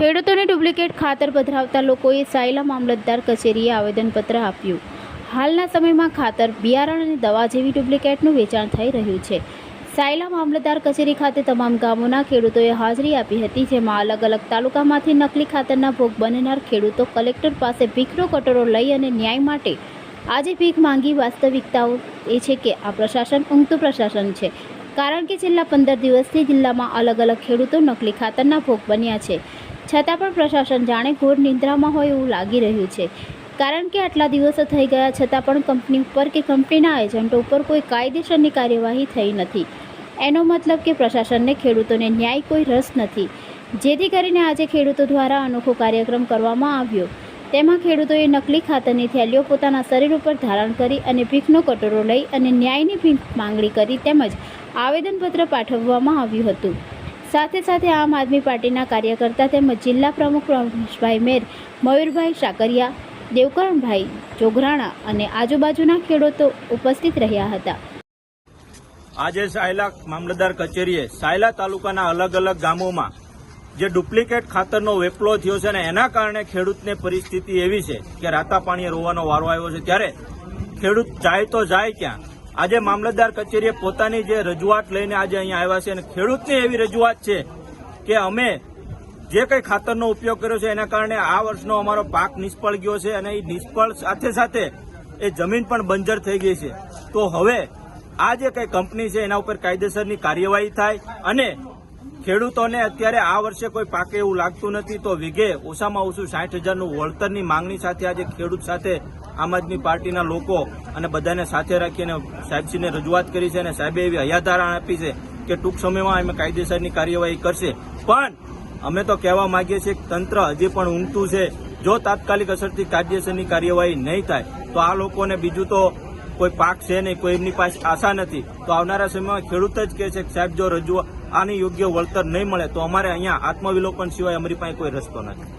ખેડૂતોને ડુપ્લિકેટ ખાતર પધરાવતા લોકોએ સાયલા મામલતદાર કચેરીએ આવેદનપત્ર આપ્યું. હાલના સમયમાં ખાતર, બિયારણ અને દવા જેવી ડુપ્લિકેટનું વેચાણ થઈ રહ્યું છે. સાયલા મામલતદાર કચેરી ખાતે તમામ ગામોના ખેડૂતોએ હાજરી આપી હતી, જેમાં અલગ અલગ તાલુકામાંથી નકલી ખાતરના ભોગ બનનાર ખેડૂતો કલેક્ટર પાસે ભીખનો કટોરો લઈ અને ન્યાય માટે આજે ભીખ માંગી. વાસ્તવિકતાઓ એ છે કે આ પ્રશાસન ઊંઘતું પ્રશાસન છે, કારણ કે છેલ્લા પંદર દિવસથી જિલ્લામાં અલગ અલગ ખેડૂતો નકલી ખાતરના ભોગ બન્યા છે. છતાં પણ પ્રશાસન જાણે ઘોર નિંદ્રામાં હોય એવું લાગી રહ્યું છે. કારણ કે આટલા દિવસો થઈ ગયા છતાં પણ કંપની ઉપર કે કંપનીના એજન્ટો ઉપર કોઈ કાયદેસરની કાર્યવાહી થઈ નથી. એનો મતલબ કે પ્રશાસનને ખેડૂતોને ન્યાય કોઈ રસ નથી. જેથી કરીને આજે ખેડૂતો દ્વારા અનોખો કાર્યક્રમ કરવામાં આવ્યો. તેમાં ખેડૂતોએ નકલી ખાતરની થેલીઓ પોતાના શરીર ઉપર ધારણ કરી અને ભીખનો કટોરો લઈ અને ન્યાયની ભીખ માંગણી કરી તેમજ આવેદનપત્ર પાઠવવામાં આવ્યું હતું. સાથે સાથે આમ આદમી પાર્ટીના કાર્યકર્તા તેમજ જિલ્લા પ્રમુખ રમેશભાઈ મેર, મયુરભાઈ સાકરિયા, દેવકરણભાઈ જોગરાણા અને આજુબાજુના ખેડૂતો ઉપસ્થિત રહ્યા હતા. આજે સાયલા મામલતદાર કચેરીએ સાયલા તાલુકાના અલગ અલગ ગામોમાં જે ડુપ્લિકેટ ખાતરનો વેપલો થયો છે અને એના કારણે ખેડૂતને પરિસ્થિતિ એવી છે કે રાતા પાણીએ રોવાનો વારો આવ્યો છે. ત્યારે ખેડૂત જાય તો જાય ક્યાં? આજે મામલતદાર કચેરીએ પોતાની જે રજૂઆત લઈને આજે અહીંયા આવ્યા છે અને ખેડૂતની એવી રજૂઆત છે કે અમે જે કંઈ ખાતરનો ઉપયોગ કર્યો છે એના કારણે આ વર્ષનો અમારો પાક નિષ્ફળ ગયો છે અને એ નિષ્ફળ સાથે સાથે એ જમીન પણ બંજર થઈ ગઈ છે. તો હવે આ જે કંઈ કંપની છે એના ઉપર કાયદેસરની કાર્યવાહી થાય અને ખેડૂતોને અત્યારે આ વર્ષે કોઈ પાકે એવું લાગતું નથી, તો વિઘે ઓછામાં ઓછું સાઠ હજારનું વળતરની માંગણી સાથે આજે ખેડૂત સાથે આમ આદમી પાર્ટીના લોકો અને બધાને સાથે રાખીને સાહેબશ્રીને રજૂઆત કરી છે અને સાહેબે એવી હયાધારણ આપી છે કે ટૂંક સમયમાં અમે કાયદેસરની કાર્યવાહી કરશે. પણ અમે તો કહેવા માંગીએ છીએ કે તંત્ર હજી પણ ઊંઘતું છે. જો તાત્કાલિક અસરથી કાયદેસરની કાર્યવાહી નહીં થાય, તો આ લોકોને બીજું તો કોઈ પાક છે નહીં, કોઈ એમની પાસે આશા નથી. તો આવનારા સમયમાં ખેડૂત જ કહે છે કે સાહેબ, જો રજૂઆત આની યોગ્ય વળતર નહીં મળે તો અમારે અહીંયા આત્મવિલોપન સિવાય અમારી પાસે કોઈ રસ્તો નથી.